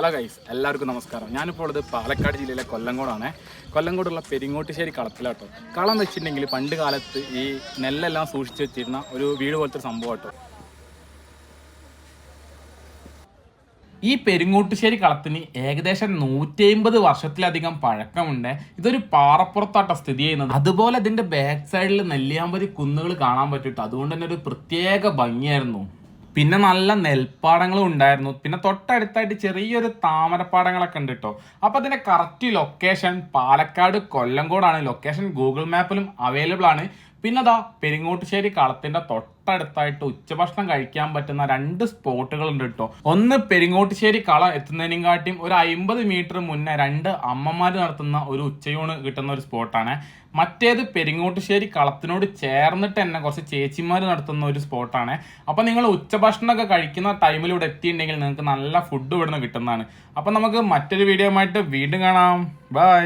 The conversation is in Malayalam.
ഹലോ ഗൈസ് എല്ലാവർക്കും നമസ്കാരം. ഞാനിപ്പോൾ ഉള്ളത് പാലക്കാട് ജില്ലയിലെ കൊല്ലങ്കോടാണ്. കൊല്ലങ്കോടുള്ള പെരിങ്ങോട്ടുശ്ശേരി കളത്തിലാട്ടോ. കളം വെച്ചിട്ടുണ്ടെങ്കിൽ പണ്ട് കാലത്ത് ഈ നെല്ലെല്ലാം സൂക്ഷിച്ചു വെച്ചിരുന്ന ഒരു വീട് പോലത്തെ ഒരു സംഭവം കേട്ടോ ഈ പെരിങ്ങോട്ടുശ്ശേരി കളത്തിന് ഏകദേശം നൂറ്റി അമ്പത് വർഷത്തിലധികം പഴക്കമുണ്ട്. ഇതൊരു പാറപ്പുറത്താട്ടോ സ്ഥിതി ചെയ്യുന്നത്. അതുപോലെ ഇതിന്റെ ബാക്ക് സൈഡിൽ നെല്ലിയാമ്പതി കുന്നുകൾ കാണാൻ പറ്റിയിട്ട് അതുകൊണ്ട് തന്നെ ഒരു പ്രത്യേക ഭംഗിയായിരുന്നു. പിന്നെ നല്ല നെൽപ്പാടങ്ങളും ഉണ്ടായിരുന്നു. പിന്നെ തൊട്ടടുത്തായിട്ട് ചെറിയൊരു താമരപ്പാടങ്ങളൊക്കെ ഉണ്ട് കേട്ടോ അപ്പൊ അതിന്റെ കറക്റ്റ് ലൊക്കേഷൻ പാലക്കാട് കൊല്ലങ്കോടാണ് ലൊക്കേഷൻ ഗൂഗിൾ മാപ്പിലും അവൈലബിൾ ആണ്. പിന്നെ അതാ പെരിങ്ങോട്ടുശ്ശേരി കളത്തിന്റെ തൊട്ടടുത്തായിട്ട് ഉച്ചഭക്ഷണം കഴിക്കാൻ പറ്റുന്ന രണ്ട് സ്പോട്ടുകൾ ഉണ്ട് കേട്ടോ. ഒന്ന് പെരിങ്ങോട്ടുശ്ശേരി കള എത്തുന്നതിനെക്കാട്ടിയും ഒരു അമ്പത് മീറ്റർ മുന്നേ രണ്ട് അമ്മമാർ നടത്തുന്ന ഒരു ഉച്ചയൂണ് കിട്ടുന്ന ഒരു സ്പോട്ടാണ്. മറ്റേത് പെരിങ്ങോട്ടുശ്ശേരി കളത്തിനോട് ചേർന്നിട്ട് തന്നെ കുറച്ച് ചേച്ചിമാർ നടത്തുന്ന ഒരു സ്പോട്ടാണ്. അപ്പൊ നിങ്ങൾ ഉച്ചഭക്ഷണമൊക്കെ കഴിക്കുന്ന ടൈമിൽ ഇവിടെ എത്തിയിട്ടുണ്ടെങ്കിൽ നിങ്ങൾക്ക് നല്ല ഫുഡ് ഇവിടുന്ന് കിട്ടുന്നതാണ്. അപ്പൊ നമുക്ക് മറ്റൊരു വീഡിയോ ആയിട്ട് വീണ്ടും കാണാം. ബൈ